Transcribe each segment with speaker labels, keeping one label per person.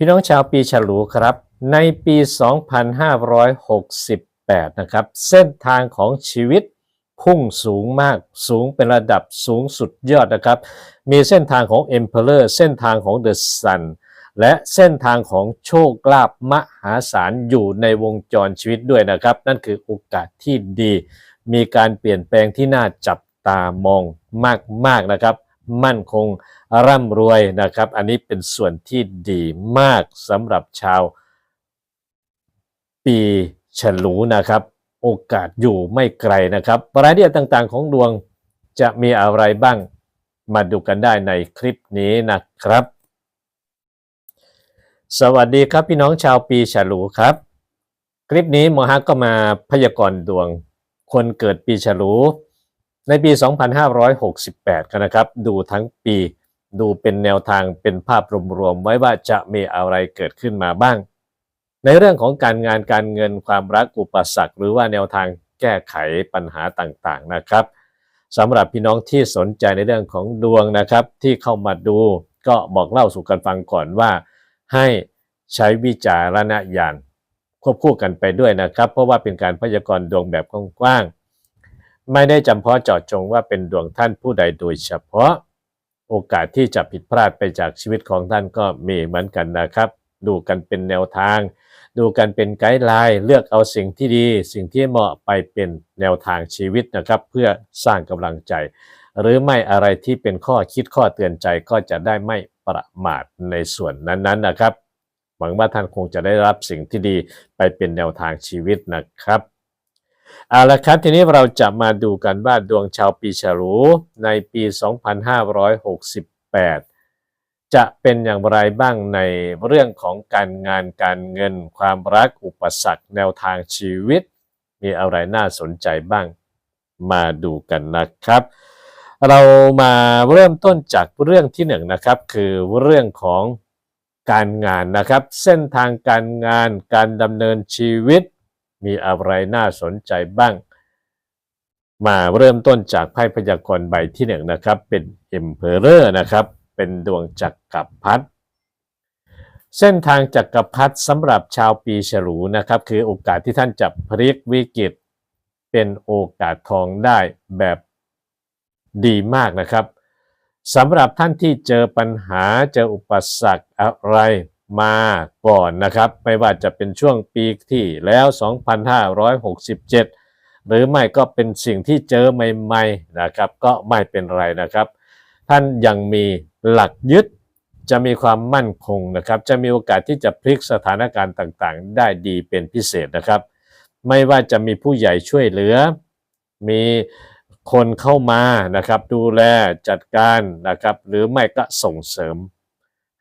Speaker 1: พี่น้องชาวปีฉลูครับ ในปี 2568 นะครับ เส้นทางของชีวิตพุ่งสูงมากสูงเป็นระดับสูงสุดยอดนะครับ มีเส้นทางของ Emperor เส้นทางของ The Sun และเส้นทางของโชคลาภมหาศาลอยู่ในวงจรชีวิตด้วยนะครับ นั่นคือโอกาสที่ดี มีการเปลี่ยนแปลงที่น่าจับตามองมากๆนะครับ มั่นคง ร่ำรวยนะครับ อันนี้เป็นส่วนที่ดีมากสำหรับชาวปีฉลูนะครับ โอกาสอยู่ไม่ไกลนะครับรายละเอียดต่างๆของดวงจะมีอะไรบ้างมาดูกันได้ในคลิปนี้นะครับ สวัสดีครับพี่น้องชาวปีฉลูครับ คลิปนี้หมอฮักก็มาพยากรณ์ดวง คนเกิดปีฉลู ในปี 2568 กันนะครับ ดูทั้งปี ดูเป็นแนวทางเป็นภาพรวมๆไว้ว่าจะมีอะไรเกิดขึ้นมาบ้าง ในเรื่องของการงานการเงินความรักอุปสรรคหรือว่าแนวทางแก้ไขปัญหาต่างๆนะครับสำหรับพี่น้องที่สนใจในเรื่องของดวงนะครับ ที่เข้ามาดูก็บอกเล่าสู่กันฟังก่อนว่า ให้ใช้วิจารณญาณควบคู่กันไปด้วยนะครับ เพราะว่าเป็นการพยากรณ์ดวงแบบกว้างๆไม่ได้จำเพาะเจาะจงว่าเป็นดวงท่านผู้ใดโดยเฉพาะ โอกาสที่จะผิดพลาดไปจากชีวิตของท่านก็มีเหมือนกันนะครับ ดูกันเป็นแนวทาง ดูกันเป็นไกด์ไลน์เลือกเอาสิ่งที่ดี สิ่งที่เหมาะไปเป็นแนวทางชีวิตนะครับ เพื่อสร้างกำลังใจ หรือไม่อะไรที่เป็นข้อคิดข้อเตือนใจก็จะได้ไม่ประมาทในส่วนนั้นๆนะครับ หวังว่าท่านคงจะได้รับสิ่งที่ดีไปเป็นแนวทางชีวิตนะครับ เอาละครับทีนี้เราจะมาดูกันว่าดวงชาวปีฉลูในปี 2568 จะเป็นอย่างไรบ้างในเรื่องของการงานการเงิน ความรักอุปสรรคแนวทางชีวิต มีอะไรน่าสนใจบ้างมาดูกันนะครับ เรามาเริ่มต้นจากเรื่องที่หนึ่งนะครับ คือเรื่องของการงานนะครับ เส้นทางการงานการดำเนินชีวิต มีอะไรน่าสนใจบ้าง มาเริ่มต้นจากไพ่พยากรณ์ใบที่หนึ่งนะครับ เป็น Emperor นะครับ เป็นดวงจักรพรรดิเส้นทางจักรพรรดิสำหรับชาวปีฉลูนะครับ คือโอกาสที่ท่านจะพลิกวิกฤต เป็นโอกาสทองได้แบบดีมากนะครับสำหรับท่านที่เจอปัญหาเจออุปสรรคอะไร มาก่อนนะครับ ไม่ว่าจะเป็นช่วงปีที่แล้ว 2567 หรือไม่ก็เป็นสิ่งที่เจอใหม่ๆนะครับ ก็ไม่เป็นไรนะครับ ท่านยังมีหลักยึดจะมีความมั่นคงนะครับ จะมีโอกาสที่จะพลิกสถานการณ์ต่างๆ ได้ดีเป็นพิเศษนะครับ ไม่ว่าจะมีผู้ใหญ่ช่วยเหลือ มีคนเข้ามานะครับ ดูแลจัดการนะครับ หรือไม่ก็ส่งเสริม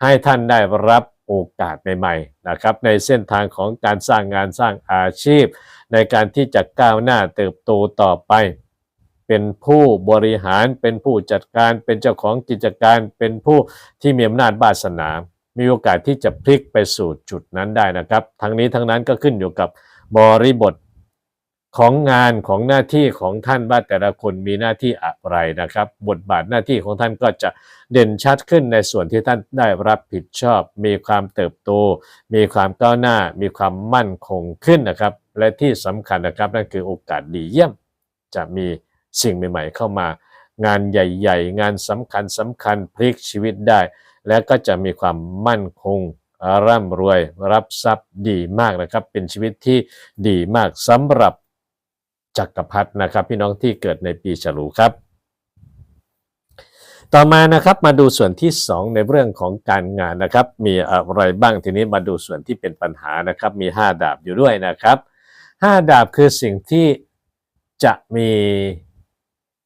Speaker 1: ให้ท่านได้รับ โอกาสใหม่ๆนะครับในเส้นทางของการสร้างงานสร้างอาชีพ ในการที่จะก้าวหน้าเติบโตต่อไป เป็นผู้บริหารเป็นผู้จัดการเป็นเจ้าของกิจการเป็นผู้ที่มีอำนาจบาสนา มีโอกาสที่จะพลิกไปสู่จุดนั้นได้นะครับ ทั้งนี้ทั้งนั้นก็ขึ้นอยู่กับบริบท ของงานของหน้าที่ของท่านว่าแต่ละคนมีหน้าที่อะไรนะครับ บทบาทหน้าที่ของท่านก็จะเด่นชัดขึ้นในส่วนที่ท่านได้รับผิดชอบ มีความเติบโต มีความก้าวหน้า มีความมั่นคงขึ้นนะครับ และที่สำคัญนะครับนั่นคือโอกาสดีเยี่ยม จะมีสิ่งใหม่ ๆ เข้ามา งานใหญ่ ๆ งานสำคัญสำคัญพลิกชีวิตได้ และก็จะมีความมั่นคงร่ำรวย รับทรัพย์ดีมากนะครับ เป็นชีวิตที่ดีมากสำหรับ จักรพรรดินะครับ พี่น้องที่เกิดในปีฉลูครับ ต่อมานะครับมาดูส่วนที่ 2 ในเรื่องของการงานนะครับ มีอะไรบ้างทีนี้มาดูส่วนที่เป็นปัญหานะครับ มี 5 ดาบอยู่ด้วยนะครับ 5 ดาบคือสิ่งที่จะมี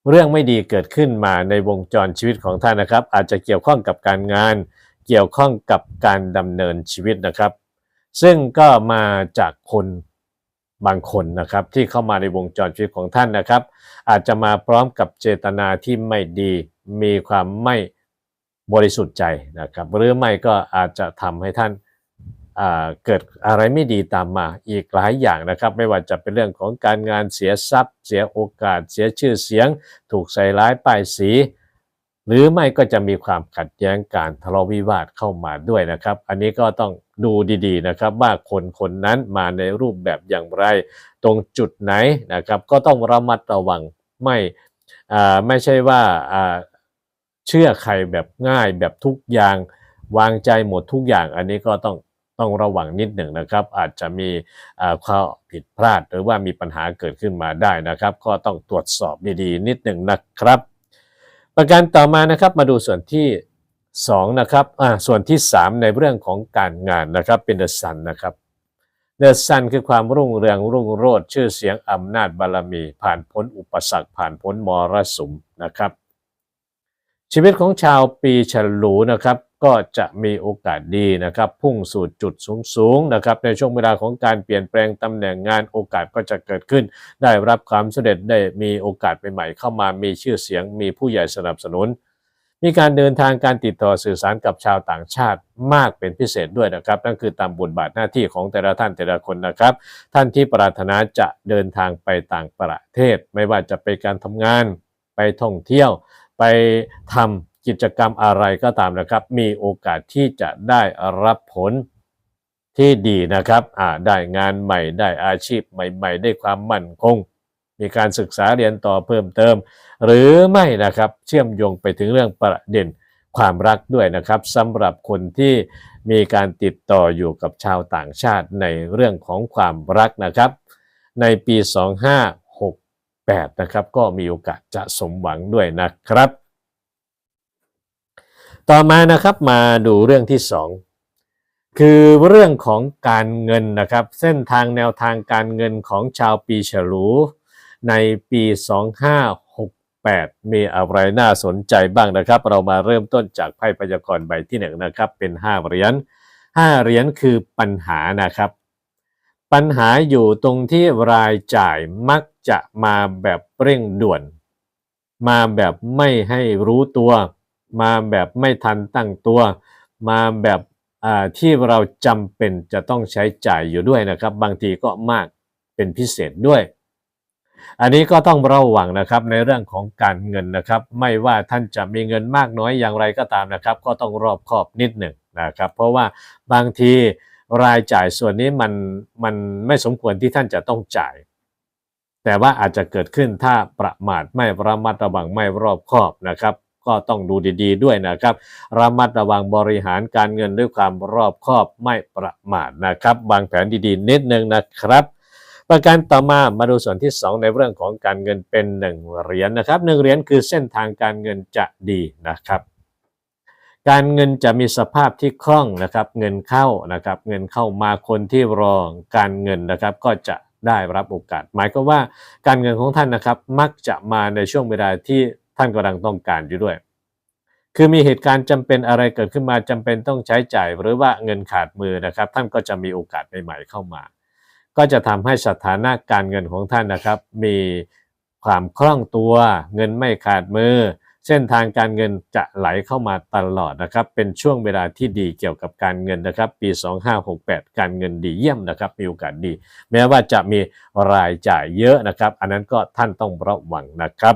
Speaker 1: เรื่องไม่ดีเกิดขึ้นมาในวงจรชีวิตของท่านนะครับ อาจจะเกี่ยวข้องกับการงาน เกี่ยวข้องกับการดำเนินชีวิตนะครับ ซึ่งก็มาจากคน บางคนนะครับที่เข้ามาในวงจรชีวิตของท่านนะครับ อาจจะมาพร้อมกับเจตนาที่ไม่ดีมีความไม่บริสุทธิ์ใจนะครับ หรือไม่ก็อาจจะทำให้ท่านเกิดอะไรไม่ดีตามมาอีกหลายอย่างนะครับ ไม่ว่าจะเป็นเรื่องของการงานเสียทรัพย์ เสียโอกาส เสียชื่อเสียง ถูกใส่ร้ายป้ายสี หรือไม่ก็จะมีความขัดแย้งการทะเลาะวิวาทเข้ามาด้วยนะครับ อันนี้ก็ต้อง ดูดีๆนะครับว่าคนคนนั้นมาในรูปแบบอย่างไร ตรงจุดไหนนะครับก็ต้องระมัดระวังไม่อ่ไม่ใช่ว่าเชื่อใครแบบง่ายแบบทุกอย่างวางใจหมดทุกอย่าง อันนี้ก็ต้องต้องระวังนิดหนึ่งนะครับ อาจจะมีอ่าข้อผิดพลาดหรือว่ามีปัญหาเกิดขึ้นมาได้นะครับ ก็ต้องตรวจสอบดีๆ นิดหนึ่งนะครับ ประการต่อมานะครับมาดูส่วนที่ 2นะครับอ่าส่วนที่ 3 ในเรื่องของการงานนะครับเป็นเดอะซันนะครับเดอะซันคือความรุ่งเรืองรุ่งโรจน์ชื่อเสียงอำนาจบารมี ผ่านพ้นอุปสรรคผ่านพ้นมรสุมนะครับ ชีวิตของชาวปีฉลูนะครับก็จะมีโอกาสดีนะครับ พุ่งสู่จุดสูงๆนะครับในช่วงเวลาของการเปลี่ยนแปลงตำแหน่งงานโอกาสก็จะเกิดขึ้น ได้รับความสำเร็จได้มีโอกาสใหม่ๆเข้ามามีชื่อเสียงมีผู้ใหญ่สนับสนุน มีการเดินทางการติดต่อสื่อสารกับชาวต่างชาติมากเป็นพิเศษด้วยนะครับ นั่นคือตามบทบาทหน้าที่ของแต่ละท่านแต่ละคนนะครับ ท่านที่ปรารถนาจะเดินทางไปต่างประเทศ ไม่ว่าจะไปการทำงาน ไปท่องเที่ยว ไปทำกิจกรรมอะไรก็ตามนะครับ มีโอกาสที่จะได้รับผลที่ดีนะครับ ได้งานใหม่ ได้อาชีพใหม่ ๆ ได้ความมั่นคง มีการศึกษาเรียนต่อเพิ่มเติม หรือไม่นะครับเชื่อมโยงไปถึงเรื่องประเด็นความรักด้วยนะครับสำหรับคนที่มีการติดต่ออยู่กับชาวต่างชาติในเรื่องของความรักนะครับ ในปี 2568 นะครับ ก็มีโอกาสจะสมหวังด้วยนะครับ ต่อมานะครับมาดูเรื่องที่ 2 คือเรื่องของการเงินนะครับ เส้นทางแนวทางการเงินของชาวปีฉลู ในปี 2568 มีอะไรน่าสนใจบ้างนะครับ เรามาเริ่มต้นจากไพ่พยากรณ์ใบที่หนึ่งนะครับ เป็น 5 เหรียญ 5 เหรียญคือปัญหานะครับ ปัญหาอยู่ตรงที่รายจ่ายมักจะมาแบบเร่งด่วน มาแบบไม่ให้รู้ตัว มาแบบไม่ทันตั้งตัว มาแบบที่เราจำเป็นจะต้องใช้จ่ายอยู่ด้วยนะครับ บางทีก็มากเป็นพิเศษด้วย อันนี้ก็ต้องระวังนะครับในเรื่องของการเงินนะครับ ไม่ว่าท่านจะมีเงินมากน้อยอย่างไรก็ตามนะครับ ก็ต้องรอบคอบนิดหนึ่งนะครับ เพราะว่าบางทีรายจ่ายส่วนนี้มันมันไม่สมควรที่ท่านจะต้องจ่าย แต่ว่าอาจจะเกิดขึ้นถ้าประมาทไม่ระมัดระวังไม่รอบคอบนะครับ ก็ต้องดูดีๆ ด้วยนะครับ ระมัดระวังบริหารการเงินด้วยความรอบคอบไม่ประมาทนะครับวางแผนดีๆ นิดนึงนะครับ ประการต่อมามาดูส่วนที่ 2 ในเรื่องของการเงินเป็น 1 เหรียญนะครับหนึ่งเหรียญคือเส้นทางการเงินจะดีนะครับ การเงินจะมีสภาพที่คล่องนะครับ เงินเข้านะครับ เงินเข้ามาคนที่รอการเงินนะครับก็จะได้รับโอกาส หมายก็ว่าการเงินของท่านนะครับ มักจะมาในช่วงเวลาที่ท่านกำลังต้องการอยู่ด้วย คือมีเหตุการณ์จำเป็นอะไรเกิดขึ้นมาจำเป็นต้องใช้จ่าย หรือว่าเงินขาดมือนะครับ ท่านก็จะมีโอกาสใหม่ๆเข้ามา ก็จะทำให้สถานะการเงินของท่านนะครับ มีความคล่องตัวเงินไม่ขาดมือ เส้นทางการเงินจะไหลเข้ามาตลอดนะครับ เป็นช่วงเวลาที่ดีเกี่ยวกับการเงินนะครับ ปี 2568 การเงินดีเยี่ยมนะครับ มีโอกาสดี แม้ว่าจะมีรายจ่ายเยอะนะครับ อันนั้นก็ท่านต้องระวังนะครับ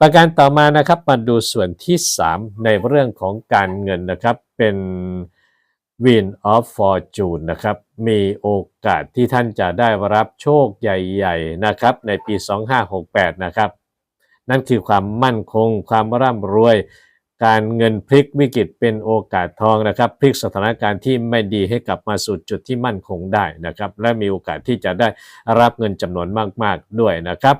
Speaker 1: ประการต่อมานะครับมาดูส่วนที่ 3 ในเรื่องของการเงินนะครับเป็น Win of Fortune นะครับ มีโอกาสที่ท่านจะได้รับโชคใหญ่ๆนะครับในปี 2568 นะครับ นั่นคือความมั่นคง ความร่ำรวย การเงินพลิกวิกฤตเป็นโอกาสทองนะครับ พลิกสถานการณ์ที่ไม่ดีให้กลับมาสู่จุดที่มั่นคงได้นะครับ และมีโอกาสที่จะได้รับเงินจำนวนมากๆด้วยนะครับ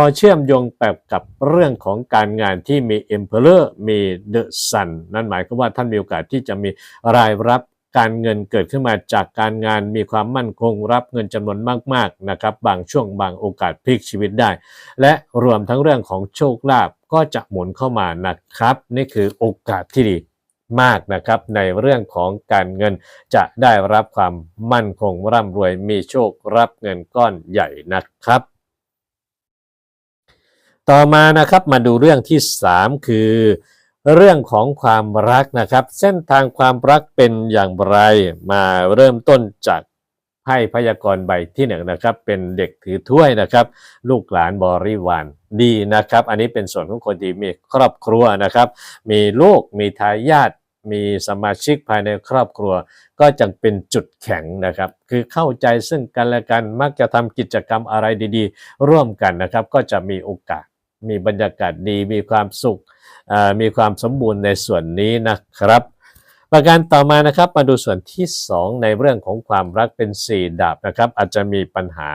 Speaker 1: อเชื่อมโยงแบบกับเรื่องของการงานที่มี Emperor มี The Sun นั่นหมายความว่าท่านมีโอกาสที่จะมีรายรับการเงินเกิดขึ้นมาจากการงานมีความมั่นคงรับเงินจำนวนมากๆนะครับ บางช่วงบางโอกาสพลิกชีวิตได้ และรวมทั้งเรื่องของโชคลาภก็จะหมุนเข้ามานะครับ นี่คือโอกาสที่ดีมากนะครับ ในเรื่องของการเงินจะได้รับความมั่นคงร่ำรวยมีโชครับเงินก้อนใหญ่นะครับ ต่อมานะครับมาดูเรื่องที่ 3 คือ เรื่องของความรักนะครับ เส้นทางความรักเป็นอย่างไร มาเริ่มต้นจากไพ่พยากรณ์ใบที่หนึ่งนะครับเป็นเด็กถือถ้วยนะครับ ลูกหลานบริวารดีนะครับ อันนี้เป็นส่วนของคนที่มีครอบครัวนะครับ มีลูกมีทายาทมีสมาชิกภายในครอบครัว ก็จะเป็นจุดแข็งนะครับ คือเข้าใจซึ่งกันและกันมักจะทำกิจกรรมอะไรดีๆ ร่วมกันนะครับ ก็จะมีโอกาส มีบรรยากาศดีมีความสุขมีความสมบูรณ์ในส่วนนี้นะครับ ประการต่อมานะครับมาดูส่วนที่ 2 ในเรื่องของความรักเป็น 4 ดาบนะครับ อาจจะมีปัญหา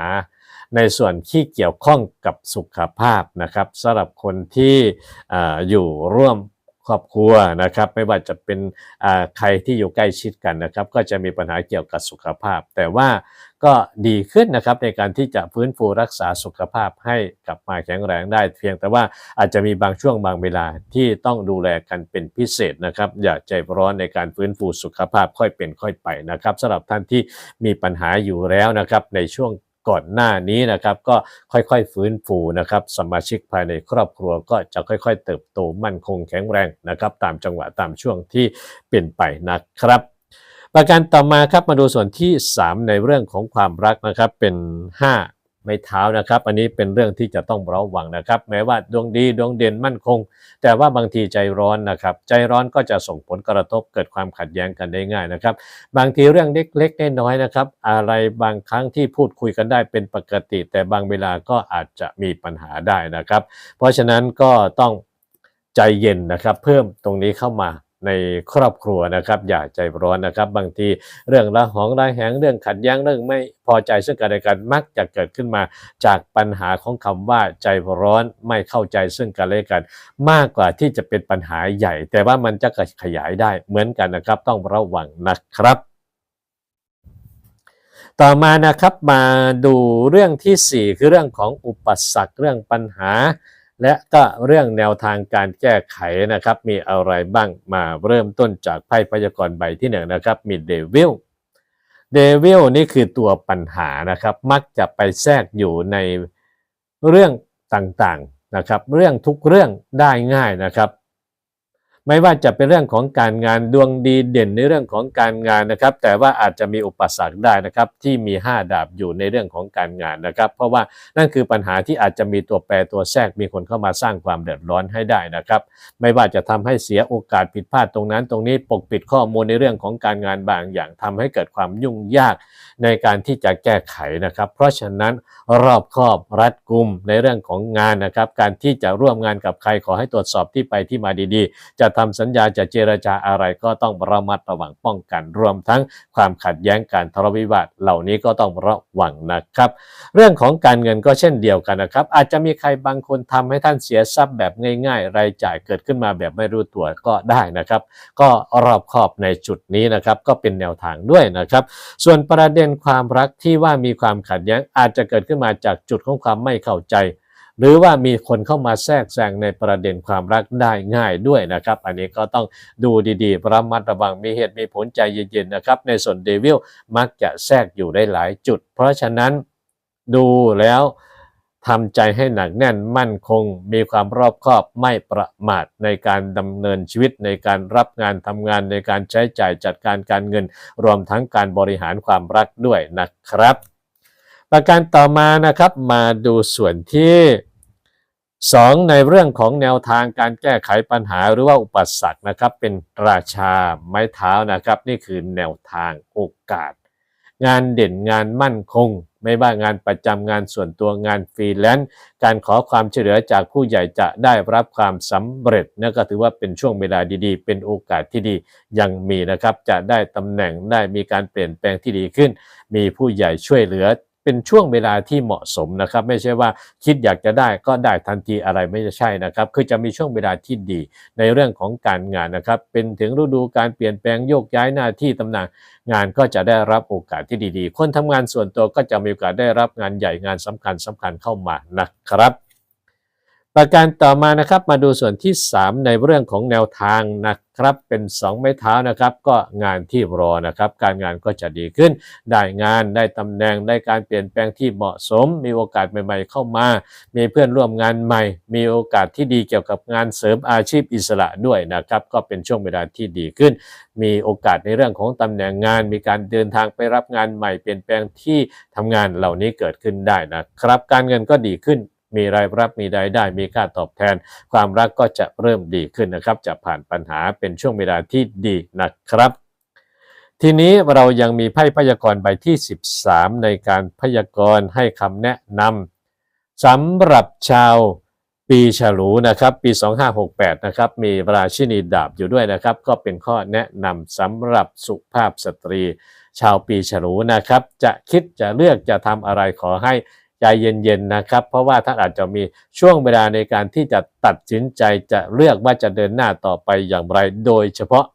Speaker 1: ในส่วนที่เกี่ยวข้องกับสุขภาพนะครับสำหรับคนที่ออยู่ร่วม ครอบครัวนะครับ ไม่ว่าจะเป็นใครที่อยู่ใกล้ชิดกันนะครับ ก็จะมีปัญหาเกี่ยวกับสุขภาพ แต่ว่าก็ดีขึ้นนะครับในการที่จะฟื้นฟูรักษาสุขภาพให้กลับมาแข็งแรงได้ เพียงแต่ว่าอาจจะมีบางช่วงบางเวลาที่ต้องดูแลกันเป็นพิเศษนะครับ อย่าใจร้อนในการฟื้นฟูสุขภาพค่อยเป็นค่อยไปนะครับสำหรับท่านที่มีปัญหาอยู่แล้วนะครับในช่วง ก่อนหน้านี้นะครับ ก็ค่อยๆฟื้นฟูนะครับ สมาชิกภายในครอบครัวก็จะค่อยๆ เติบโตมั่นคงแข็งแรงนะครับ ตามจังหวะตามช่วงที่เปลี่ยนไปนะครับ ประการต่อมาครับมาดูส่วนที่ 3 ในเรื่องของความรักนะครับเป็น 5 ไม้เท้านะครับ อันนี้เป็นเรื่องที่จะต้องระวังนะครับ แม้ว่าดวงดีดวงเด่นมั่นคง แต่ว่าบางทีใจร้อนนะครับ ใจร้อนก็จะส่งผลกระทบเกิดความขัดแย้งกันได้ง่ายนะครับ บางทีเรื่องเล็กๆน้อยๆนะครับ อะไรบางครั้งที่พูดคุยกันได้เป็นปกติ แต่บางเวลาก็อาจจะมีปัญหาได้นะครับ เพราะฉะนั้นก็ต้องใจเย็นนะครับ เพิ่มตรงนี้เข้ามา ในครอบครัวนะครับอย่าใจร้อนนะครับ บางทีเรื่องระหองระแหงเรื่องขัดแย้งเรื่องไม่พอใจซึ่งกันและกันมักจะเกิดขึ้นมาจากปัญหาของคำว่าใจร้อนไม่เข้าใจซึ่งกันและกัน มากกว่าที่จะเป็นปัญหาใหญ่ แต่ว่ามันจะขยายได้เหมือนกันนะครับ ต้องระวังนะครับต่อมานะครับมาดูเรื่องที่ 4 คือเรื่องของอุปสรรคเรื่องปัญหา และก็เรื่องแนวทางการแก้ไขนะครับ มีอะไรบ้างมาเริ่มต้นจากไพ่พยากรณ์ใบที่หนึ่งนะครับ มีเดวิลเดวิลนี่คือตัวปัญหานะครับ มักจะไปแทรกอยู่ในเรื่องต่างๆนะครับ เรื่องทุกเรื่องได้ง่ายนะครับ ไม่ว่าจะเป็นเรื่องของการงานดวงดีเด่นในเรื่องของการงานนะครับ แต่ว่าอาจจะมีอุปสรรคได้นะครับที่มี 5 ดาบอยู่ในเรื่องของการงานนะครับ เพราะว่านั่นคือปัญหาที่อาจจะมีตัวแปรตัวแทรกมีคนเข้ามาสร้างความเดือดร้อนให้ได้นะครับ ไม่ว่าจะทำให้เสียโอกาสผิดพลาดตรงนั้น ตรงนี้ปกปิดข้อมูลในเรื่องของการงานบางอย่างทำให้เกิดความยุ่งยากในการที่จะแก้ไขนะครับ เพราะฉะนั้นรอบคอบรัดกุมในเรื่องของงานนะครับ การที่จะร่วมงานกับใครขอให้ตรวจสอบที่ไปที่มาดีๆ จะทำสัญญาจะเจรจาอะไรก็ต้องระมัดระวังป้องกัน รวมทั้งความขัดแย้งการทะเลาะวิวาทเหล่านี้ก็ต้องระวังนะครับ เรื่องของการเงินก็เช่นเดียวกันนะครับ อาจจะมีใครบางคนทำให้ท่านเสียทรัพย์แบบง่าย ๆ รายจ่ายเกิดขึ้นมาแบบไม่รู้ตัวก็ได้นะครับ ก็รอบคอบในจุดนี้นะครับก็เป็นแนวทางด้วยนะครับ ส่วนประเด็นความรักที่ว่ามีความขัดแย้งอาจจะเกิดขึ้นมาจากจุดของความไม่เข้าใจ หรือว่ามีคนเข้ามาแทรกแซงในประเด็นความรักได้ง่ายด้วยนะครับ อันนี้ก็ต้องดูดีๆระมัดระวังมีเหตุมีผลใจเย็นๆนะครับ ในส่วนเดวิลมักจะแทรกอยู่ได้หลายจุด เพราะฉะนั้นดูแล้วทำใจให้หนักแน่นมั่นคง มีความรอบคอบไม่ประมาทในการดำเนินชีวิตในการรับงานทำงานในการใช้จ่ายจัดการการเงิน รวมทั้งการบริหารความรักด้วยนะครับ ประการต่อมานะครับมาดูส่วนที่ 2 ในเรื่องของแนวทางการแก้ไขปัญหาหรือว่าอุปสรรคนะครับ เป็นราชาไม้เท้านะครับ นี่คือแนวทางโอกาส งานเด่นงานมั่นคง ไม่ว่างานประจำงานส่วนตัวงานฟรีแลนซ์การขอความช่วยเหลือจากผู้ใหญ่จะได้รับความสำเร็จนั่นก็ถือว่าเป็นช่วงเวลาดีๆ เป็นโอกาสที่ดียังมีนะครับ จะได้ตำแหน่งได้มีการเปลี่ยนแปลงที่ดีขึ้น มีผู้ใหญ่ช่วยเหลือ เป็นช่วงเวลาที่เหมาะสมนะครับ ไม่ใช่ว่าคิดอยากจะได้ก็ได้ทันทีอะไรไม่ใช่นะครับ คือจะมีช่วงเวลาที่ดีในเรื่องของการงานนะครับ เป็นถึงฤดูการเปลี่ยนแปลงโยกย้ายหน้าที่ตำแหน่งงานก็จะได้รับโอกาสที่ดีๆ คนทำงานส่วนตัวก็จะมีโอกาสได้รับงานใหญ่งานสำคัญสำคัญเข้ามานะครับ ประการต่อมานะครับมาดูส่วนที่ 3 ในเรื่องของแนวทางนะครับ เป็น 2 ไม้เท้านะครับ ก็งานที่รอนะครับ การงานก็จะดีขึ้น ได้งานได้ตำแหน่งได้การเปลี่ยนแปลงที่เหมาะสม มีโอกาสใหม่ ๆ เข้ามา มีเพื่อนร่วมงานใหม่ มีโอกาสที่ดีเกี่ยวกับงานเสริมอาชีพอิสระด้วยนะครับ ก็เป็นช่วงเวลาที่ดีขึ้น มีโอกาสในเรื่องของตำแหน่งงาน มีการเดินทางไปรับงานใหม่ เปลี่ยนแปลงที่ทำงานเหล่านี้เกิดขึ้นได้นะครับ การเงินก็ดีขึ้น มีรายรับมีรายได้มีค่าตอบแทน ความรักก็จะเริ่มดีขึ้นนะครับ จะผ่านปัญหาเป็นช่วงเวลาที่ดีนะครับ ทีนี้เรายังมีไพ่พยากรณ์ใบที่ 13 ในการพยากรณ์ให้คำแนะนำสำหรับชาวปีฉลูนะครับปี 2568 นะครับมีราชินีดาบอยู่ด้วยนะครับ ก็เป็นข้อแนะนำสำหรับสุภาพสตรี ชาวปีฉลูนะครับ จะคิดจะเลือกจะทำอะไรขอให้ ใจเย็นๆนะครับ เพราะว่าท่านอาจจะมีช่วงเวลาในการที่จะตัดสินใจจะเลือกว่าจะเดินหน้าต่อไปอย่างไร โดยเฉพาะ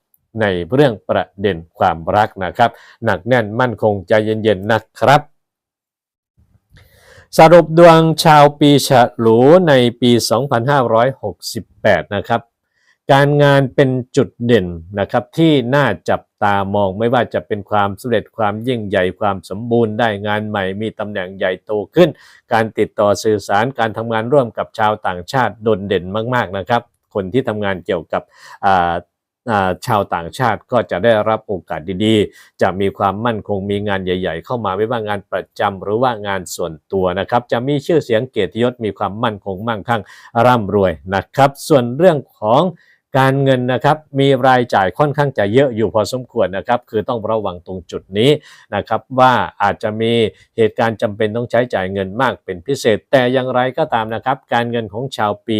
Speaker 1: ในเรื่องประเด็นความรักนะครับ หนักแน่นมั่นคงใจเย็นๆนะครับ สรุปดวงชาวปีฉลูในปี 2568 นะครับ การงานเป็นจุดเด่นนะครับที่น่าจับตามองไม่ว่าจะเป็นความสำเร็จความยิ่งใหญ่ความสมบูรณ์ได้งานใหม่มีตำแหน่งใหญ่โตขึ้น การติดต่อสื่อสารการทำงานร่วมกับชาวต่างชาติโดดเด่นมาก ๆนะครับ คนที่ทำงานเกี่ยวกับชาวต่างชาติก็จะได้รับโอกาสดีๆ จะมีความมั่นคงมีงานใหญ่ ๆ เข้ามาไม่ว่างานประจำหรือว่างานส่วนตัวนะครับ จะมีชื่อเสียงเกียรติยศมีความมั่นคงมั่งคั่งร่ำรวยนะครับ ส่วนเรื่องของ การเงินนะครับมีรายจ่ายค่อนข้างจะเยอะอยู่พอสมควรนะครับ คือต้องระวังตรงจุดนี้นะครับ ว่าอาจจะมีเหตุการณ์จำเป็นต้องใช้จ่ายเงินมากเป็นพิเศษ แต่อย่างไรก็ตามนะครับ การเงินของชาวปี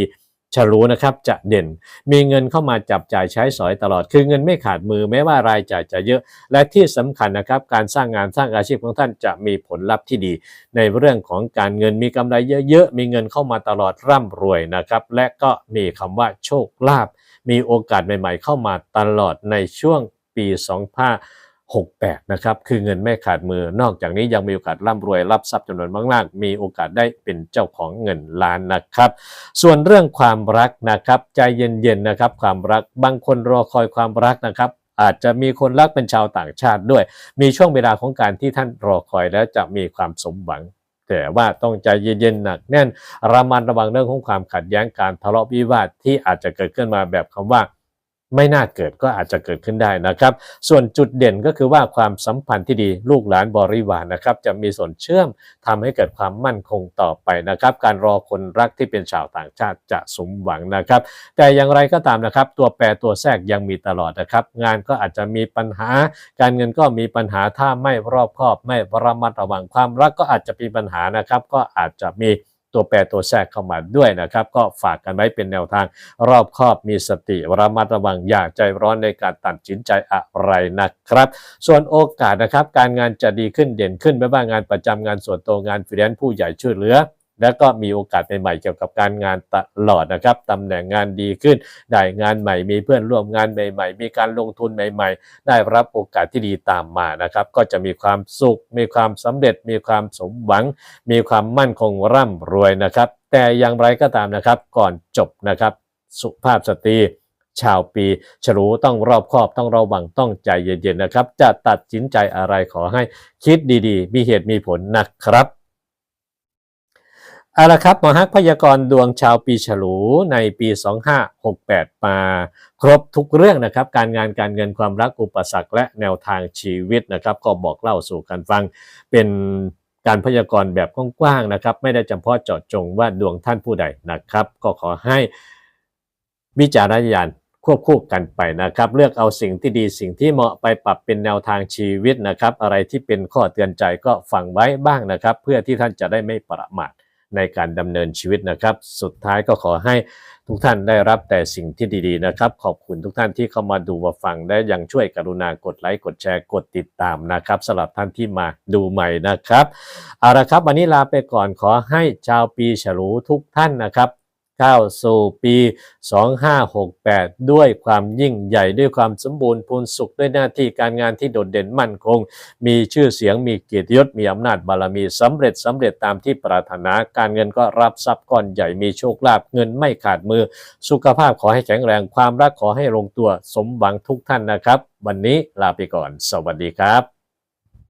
Speaker 1: ฉลูนะครับจะเด่น มีเงินเข้ามาจับจ่ายใช้สอยตลอด คือเงินไม่ขาดมือแม้ว่ารายจ่ายจะเยอะ และที่สำคัญนะครับ การสร้างงานสร้างอาชีพของท่านจะมีผลลัพธ์ที่ดี ในเรื่องของการเงินมีกำไรเยอะๆ มีเงินเข้ามาตลอดร่ำรวยนะครับ และก็มีคำว่าโชคลาภ มีโอกาสใหม่ๆ เข้ามาตลอดในช่วงปี 2568 นะครับ คือเงินไม่ขาดมือ นอกจากนี้ยังมีโอกาสร่ำรวยรับทรัพย์จำนวนมากๆ มีโอกาสได้เป็นเจ้าของเงินล้านนะครับ ส่วนเรื่องความรักนะครับ ใจเย็นๆ นะครับ ความรัก บางคนรอคอยความรักนะครับอาจจะมีคนรักเป็นชาวต่างชาติด้วย มีช่วงเวลาของการที่ท่านรอคอยแล้วจะมีความสมหวัง แต่ว่าต้องใจเย็นๆหนักแน่นระมัดระวังเรื่องของความขัดแย้งการทะเลาะวิวาทที่อาจจะเกิดขึ้นมาแบบคำว่า ไม่น่าเกิดก็อาจจะเกิดขึ้นได้นะครับ ส่วนจุดเด่นก็คือว่าความสัมพันธ์ที่ดีลูกหลานบริวารนะครับ จะมีส่วนเชื่อมทำให้เกิดความมั่นคงต่อไปนะครับ การรอคนรักที่เป็นชาวต่างชาติจะสมหวังนะครับ แต่อย่างไรก็ตามนะครับ ตัวแปรตัวแทรกยังมีตลอดนะครับ งานก็อาจจะมีปัญหา การเงินก็มีปัญหาถ้าไม่รอบคอบ ไม่ระมัดระวังความรักก็อาจจะมีปัญหานะครับ ก็อาจจะมี ตัวแปรตัวแทรกเข้ามาด้วยนะครับ ก็ฝากกันไว้เป็นแนวทางรอบคอบมีสติระมัดระวังอย่าใจร้อนในการตัดสินใจอะไรนะครับ ส่วนโอกาสนะครับการงานจะดีขึ้นเด่นขึ้นไม่ว่างานประจำงานส่วนตัวงานฟรีแลนซ์ผู้ใหญ่ช่วยเหลือ และก็มีโอกาสใหม่ๆเกี่ยวกับการงานตลอดนะครับตำแหน่งงานดีขึ้น ได้งานใหม่ มีเพื่อนร่วมงานใหม่ ๆ มีการลงทุนใหม่ ๆ ได้รับโอกาสที่ดีตามมานะครับ ก็จะมีความสุข มีความสำเร็จ มีความสมหวัง มีความมั่นคงร่ำรวยนะครับ แต่อย่างไรก็ตามนะครับ ก่อนจบนะครับ สุภาพสตรีชาวปีฉลูต้องรอบคอบต้องระวังต้องใจเย็นๆนะครับ จะตัดสินใจอะไรขอให้คิดดีๆ มีเหตุมีผลนะครับ เอาละครับหมอฮักพยากรณ์ดวงชาวปีฉลูในปี 2568 มาครบทุกเรื่องนะครับ การงานการเงินความรักอุปสรรคและแนวทางชีวิตนะครับ ก็บอกเล่าสู่กันฟังเป็นการพยากรณ์แบบกว้างๆนะครับ ไม่ได้จำเพาะเจาะจงว่าดวงท่านผู้ใดนะครับ ก็ขอให้วิจารณญาณควบคู่กันไปนะครับ เลือกเอาสิ่งที่ดีสิ่งที่เหมาะไปปรับเป็นแนวทางชีวิตนะครับ อะไรที่เป็นข้อเตือนใจก็ฟังไว้บ้างนะครับ เพื่อที่ท่านจะได้ไม่ประมาท ในการดำเนินชีวิตนะครับ สุดท้ายก็ขอให้ทุกท่านได้รับแต่สิ่งที่ดีๆนะครับ ขอบคุณทุกท่านที่เข้ามาดูมาฟังและยังช่วยกรุณากดไลค์กดแชร์กดติดตามนะครับสำหรับท่านที่มาดูใหม่นะครับเอาละครับวันนี้ลาไปก่อนขอให้ชาวปีฉลูทุกท่านนะครับ เข้าสู่ปี 2568 ด้วยความยิ่งใหญ่ด้วยความสมบูรณ์พูนสุขด้วยหน้าที่การงานที่โดดเด่นมั่นคง มีชื่อเสียงมีเกียรติยศมีอำนาจบารมีสำเร็จสำเร็จตามที่ปรารถนาการเงินก็รับทรัพย์ก้อนใหญ่มีโชคลาภเงินไม่ขาดมือ สุขภาพขอให้แข็งแรงความรักขอให้ลงตัวสมหวังทุกท่านนะครับ วันนี้ลาไปก่อน สวัสดีครับ